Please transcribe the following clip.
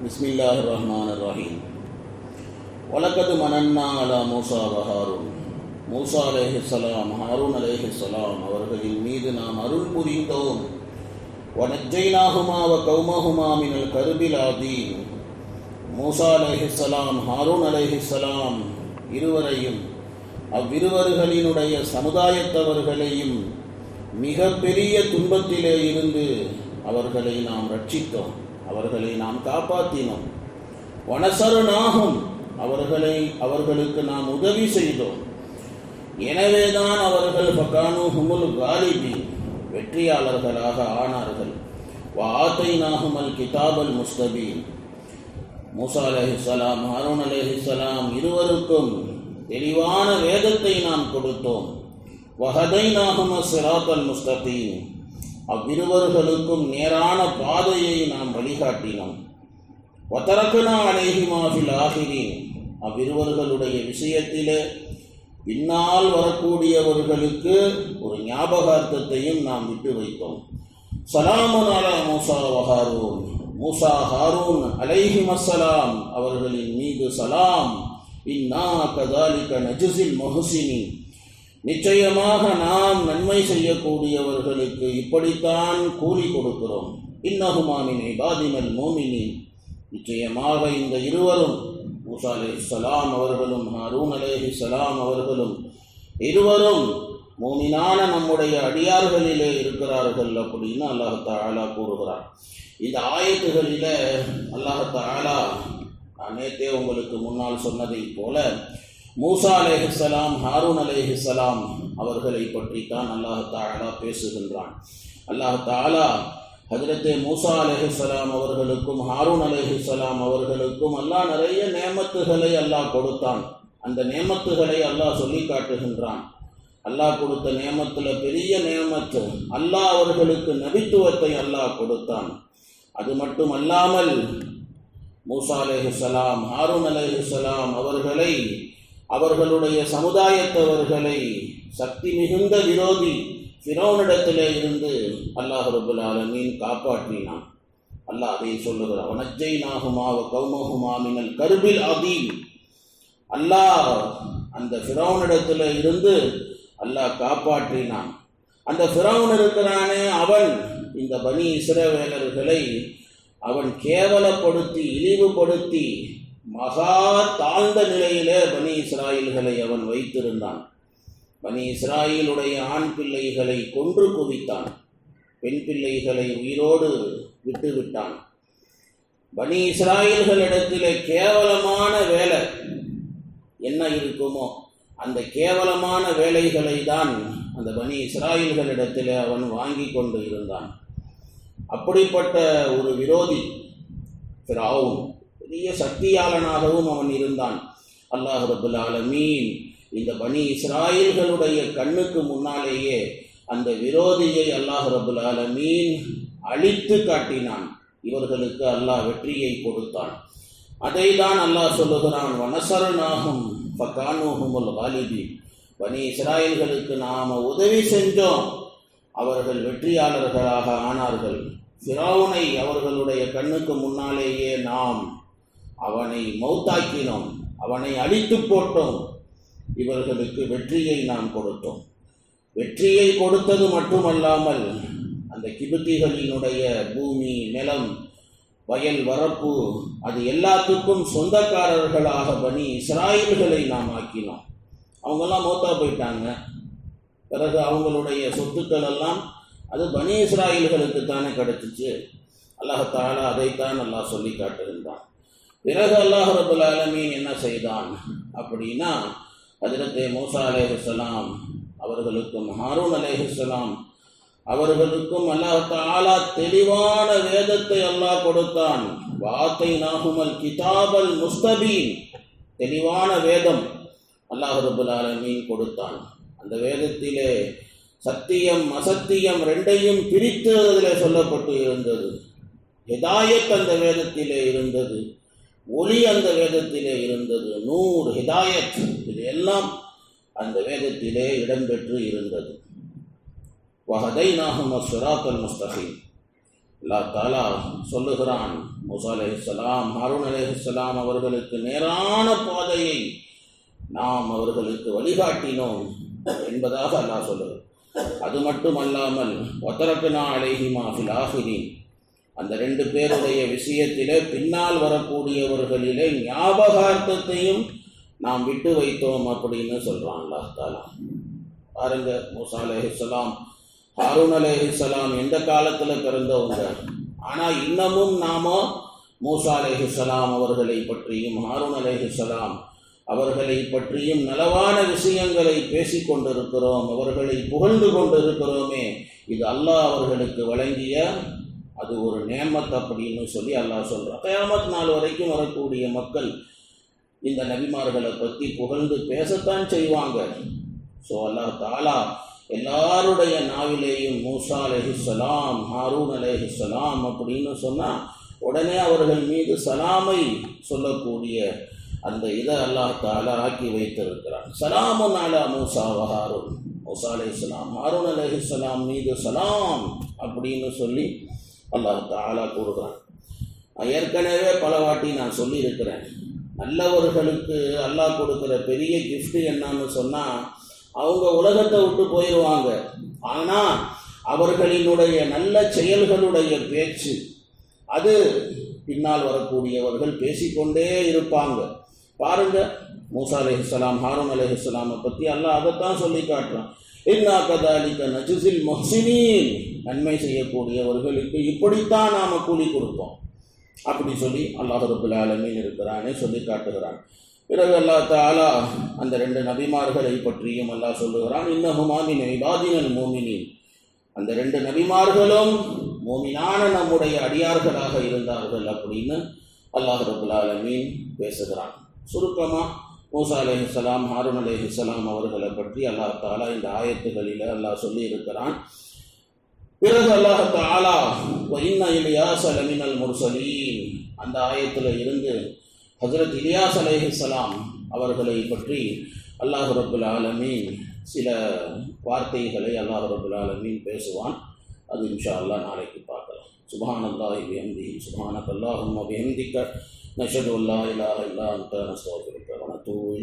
بسم الله الرحمن الرحيم ولقد مننا على موسى وهارون மூசா அலேஹிஸ்ஸலாம் ஹாரூன் அலேஹிஸ்ஸலாம் அவர்களின் மீது நாம் அருள் புரிந்தோம் வனஜைனாகுமா வ கௌமஹுமா மினல் கருபில் ஆதீன் மூசா அலேஹிஸ்ஸலாம் ஹாரூன் அலேஹிஸ்ஸலாம் இருவரையும் அவ்விருவர்களினுடைய சமுதாயத்தவர்களையும் மிக பெரிய துன்பத்திலே இருந்து அவர்களை நாம் ரட்சித்தோம் அவர்களை நாம் காப்பாற்றினோம் வனசருணாகும் அவர்களை அவர்களுக்கு நாம் உதவி செய்தோம். எனவேதான் அவர்கள் பக்கானு ஹுமுல் காலிபி வெற்றியாளர்களாக ஆனார்கள். வாத்தை நாகுமல் கிதாபல் முஸ்தபீன். மூசா அலஹிசலாம் ஹாரூன் அலஹிசலாம் இருவருக்கும் தெளிவான வேதத்தை நாம் கொடுத்தோம். வஹதை நாகும சிராத்தல் முஸ்தபீன் அவ்விருவர்களுக்கும் நேரான பாதையை நாம் வழிகாட்டினோம். வத்தரக்கனா அலேஹிமாஃபில் ஆகிரீன் அவ்விருவர்களுடைய விஷயத்திலே பின்னால் வரக்கூடியவர்களுக்கு ஒரு ஞாபகார்த்தத்தையும் நாம் விட்டு வைத்தோம். சலாமுனாலா மூசா வஹாரூன் மூசா ஹாரூன் அலைஹிம் அவர்களின் மீது சலாம். இன்னா கதாலிக்க நஜுசில் மொஹசினி நிச்சயமாக நாம் நன்மை செய்யக்கூடியவர்களுக்கு இப்படித்தான் கூலி கொடுக்கிறோம். இன்னகுமாமின் இபாதிமல் மோமினி நிச்சயமாக இந்த இருவரும் மூசா சலாம் அவர்களும் ஹாரூன் சலாம் அவர்களும் இருவரும் மோமினான நம்முடைய அடியார்களிலே இருக்கிறார்கள் அப்படின்னு அல்லாஹ் தாலா கூறுகிறார். இந்த ஆயத்துகளில் அல்லாஹ் தாலா நேற்றே உங்களுக்கு முன்னால் சொன்னதைப் போல மூசா அலேஹிஸ்ஸலாம் ஹாரூன் சலாம் அவர்களை பற்றித்தான் அல்லாஹ் தாலா பேசுகின்றான். அல்லாஹ் தாலா ஹஜரத்தே மூசா அலஹிசலாம் அவர்களுக்கும் ஹாரூன் அலஹிசலாம் அவர்களுக்கும் அல்லாஹ் நிறைய நேமத்துகளை அல்லாஹ் கொடுத்தான். அந்த நேமத்துகளை அல்லாஹ் சொல்லி காட்டுகின்றான். அல்லாஹ் கொடுத்த நேமத்தில் பெரிய நேமத்து அல்லாஹ் அவர்களுக்கு நபித்துவத்தை அல்லாஹ் கொடுத்தான். அது மட்டும் அல்லாமல் மூசா அலேஹிசலாம் ஹாரூன் அலேஹிசலாம் அவர்களை அவர்களுடைய சமுதாயத்தவர்களை சக்தி மிகுந்த விரோதி ஃபிரோனிடத்திலே இருந்து அல்லாஹ் ரபுல் ஆலமீன் காப்பாற்றினான். அல்லாஹ் அதை சொல்லுகிறார் வனஜை நாகுமாவ கௌமகுமா மினல் கருபில் அதீம் அல்லாஹ் அந்த ஃபிரௌனிடத்தில் இருந்து அல்லாஹ் காப்பாற்றினான். அந்த ஃபிரௌன் இருக்கிறானே அவன் இந்த பனி இசிரவேலர்களை அவன் கேவலப்படுத்தி இழிவுபடுத்தி மகா தாழ்ந்த நிலையிலே பனி இஸ்ராயில்களை அவன் வைத்திருந்தான். பனி இஸ்ராயிலுடைய ஆண் பிள்ளைகளை கொன்று குவித்தான். பெண் பிள்ளைகளை உயிரோடு விட்டுவிட்டான். பனி இஸ்ராயில்களிடத்திலே கேவலமான வேலை என்ன இருக்குமோ அந்த கேவலமான வேலைகளை தான் அந்த பனி இஸ்ராயல்களிடத்தில் அவன் வாங்கி கொண்டு இருந்தான். அப்படிப்பட்ட ஒரு விரோதி ஃபிராவும் பெரிய சக்தியாளனாகவும் அவன் இருந்தான். அல்லாஹ் ரபுல் ஆலமீன் இந்த பனி இஸ்ராயல்களுடைய கண்ணுக்கு முன்னாலேயே அந்த விரோதியை அல்லாஹ் ரபுல் ஆலமீன் அழித்து காட்டினான். இவர்களுக்கு அல்லாஹ் வெற்றியை கொடுத்தான். அதை தான் அல்லாஹ் சொல்லுகிறான் வனசரனாகும் ஃபகானூஹுமுல் வாலிபி பனி இஸ்ராயல்களுக்கு நாம் உதவி செஞ்சோம். அவர்கள் வெற்றியாளர்களாக ஆனார்கள். சிராவுனை அவர்களுடைய கண்ணுக்கு முன்னாலேயே நாம் அவனை மௌத்தாக்கினோம். அவனை அழித்து போட்டோம். இவர்களுக்கு வெற்றியை நாம் கொடுத்தோம். வெற்றியை கொடுத்தது மட்டுமல்லாமல் அந்த கிபுத்திகளினுடைய பூமி நிலம் வயல் வரப்பு அது எல்லாத்துக்கும் சொந்தக்காரர்களாக பணி இஸ்ராயல்களை நாம் ஆக்கினோம். அவங்கெல்லாம் மௌத்தா போயிட்டாங்க. பிறகு அவங்களுடைய சொத்துக்கள் எல்லாம் அது பனி இஸ்ராயல்களுக்கு தானே கிடச்சிச்சு அல்லாஹாலா அதைத்தான் அல்லாஹ் சொல்லி காட்டுகின்றான் பிறகு அல்லாஹ் ரபுல் ஆலமீன் என்ன செய்தான் அப்படின்னா அதிரத்தே மூசா அலேஹலாம் அவர்களுக்கும் ஹாரூன் அலேஹலாம் அவர்களுக்கும் அல்லாஹ் தாலா தெளிவான வேதத்தை அல்லாஹ் கொடுத்தான். வாத்தை நாகுமல் கிதாபல் முஸ்தபீன். தெளிவான வேதம் அல்லாஹ் ரபுல் ஆலமீன் கொடுத்தான். அந்த வேதத்திலே சத்தியம் அசத்தியம் ரெண்டையும் பிரித்து அதில் சொல்லப்பட்டு இருந்தது. எதாயத் அந்த வேதத்திலே இருந்தது. ஒளி அந்த வேதத்திலே இருந்தது நூர் ஹிதாயத். இது எல்லாம் அந்த வேதத்திலே இடம்பெற்று இருந்தது. வஹதை நாகும் சுராத்தல் முஸ்தகீம். அல்லா தாலா சொல்லுகிறான் முசா அலைஹிஸ்ஸலாம் ஹருண் அலைஹிஸ்ஸலாம் அவர்களுக்கு நேரான பாதையை நாம் அவர்களுக்கு வழிகாட்டினோம் என்பதாக அல்லாஹ் சொல்லுகிறார் அது மட்டுமல்லாமல் ஒத்தரப்பினா அலைஹிமா ஃபில் அந்த ரெண்டு பேருடைய விஷயத்திலே பின்னால் வரக்கூடியவர்களிலே ஞாபகார்த்தத்தையும் நாம் விட்டு வைத்தோம் அப்படின்னு சொல்கிறான் அல்லாஹ் தாலா. பாருங்க மூசா அலேஹிஸ்லாம் ஹாரூன் அலேஹிஸ்லாம் எந்த காலத்தில் பிறந்தவங்க? ஆனால் இன்னமும் நாம மூசா அலேஹிஸ்லாம் அவர்களை பற்றியும் ஹாரூன் அலேஹிஸ்லாம் அவர்களை பற்றியும் நலவான விஷயங்களை பேசிக் கொண்டிருக்கிறோம் அவர்களை புகழ்ந்து கொண்டிருக்கிறோமே. இது அல்லாஹ் அவர்களுக்கு வழங்கிய அது ஒரு நேமத் அப்படின்னு சொல்லி அல்லாஹ் சொல்கிறான் கயாமத் நாள் வரைக்கும் வரக்கூடிய மக்கள் இந்த நபிமார்களை பற்றி புகழ்ந்து பேசத்தான் செய்வாங்க. ஸோ அல்லாஹ் தாலா எல்லாருடைய நாவிலேயும் மூசா அலைஹிஸ்ஸலாம் ஹாரூன் சலாம் அப்படின்னு சொன்னால் உடனே அவர்கள் மீது சலாமை சொல்லக்கூடிய அந்த இதை அல்லாஹ் தாலா ஆக்கி வைத்திருக்கிறான். சலாமுன் அலா மூசா ஹாரூன் மூசா அலைஹிஸ்ஸலாம் ஹாரூன் சலாம் மீது சலாம் அப்படின்னு சொல்லி அல்லாஹ் தாலா கூறுகிறான். ஏற்கனவே பல வாட்டி நான் சொல்லியிருக்கிறேன். நல்லவர்களுக்கு அல்லாஹ் கொடுக்குற பெரிய கிஃப்ட் என்னன்னு சொன்னால் அவங்க உலகத்தை விட்டு போயிடுவாங்க ஆனால் அவர்களினுடைய நல்ல செயல்களுடைய பேச்சு அது பின்னால் வரக்கூடியவர்கள் பேசிக்கொண்டே இருப்பாங்க. பாருங்க மூசா அலைஹிஸ்ஸலாம் ஹாரூன் அலைஹிஸ்ஸலாமை பற்றி அல்லாஹ் அதைத்தான் சொல்லி காட்டுறான். இன்னா கதாலிக்க நஜுசில் மொஹ்சினீன் நன்மை செய்யக்கூடியவர்களுக்கு இப்படித்தான் நாம் கூலி கொடுப்போம். அப்படி சொல்லி அல்லாஹ் ரபுல் ஆலமீன் இருக்கிறானே சொல்லி காட்டுகிறான். பிறகு அல்லா தாலா அந்த ரெண்டு நபிமார்களை பற்றியும் அல்லாஹ் சொல்லுகிறான். இன்னஹுமாமின் இபாதினல் மோமினின். அந்த ரெண்டு நபிமார்களும் மோமினான நம்முடைய அடியார்களாக இருந்தார்கள் அப்படின்னு அல்லாஹ் ரபுல் ஆலமீன் பேசுகிறான். சுருக்கமாக மூசா அலைஹிஸ்ஸலாம் ஹாரூன் அலைஹிஸ்ஸலாம் அவர்களை பற்றி அல்லாஹ் தாலா இந்த ஆயத்துகளில் அல்லாஹ் சொல்லியிருக்கிறான். பிறகு அல்லாஹ் தாலா இன்ன இலியாஸ் அலமினல் முர்சலீன் அந்த ஆயத்தில் இருந்து ஹசரத் இலியாஸ் அலைஹிஸ்ஸலாம் அவர்களை பற்றி அல்லாஹ் ரபுல் ஆலமீன் சில வார்த்தைகளை அல்லாஹ் ரபுல் ஆலமீன் பேசுவான். அது இன்ஷா அல்லாஹ் நாளைக்கு பார்க்கலாம். சுபான் அல்லாஹி சுபானத் சுபானக் அல்லாஹும்ம பிஹம்திக்க நஷது அல்லா இலாஹ இல்லா அந்த Tôi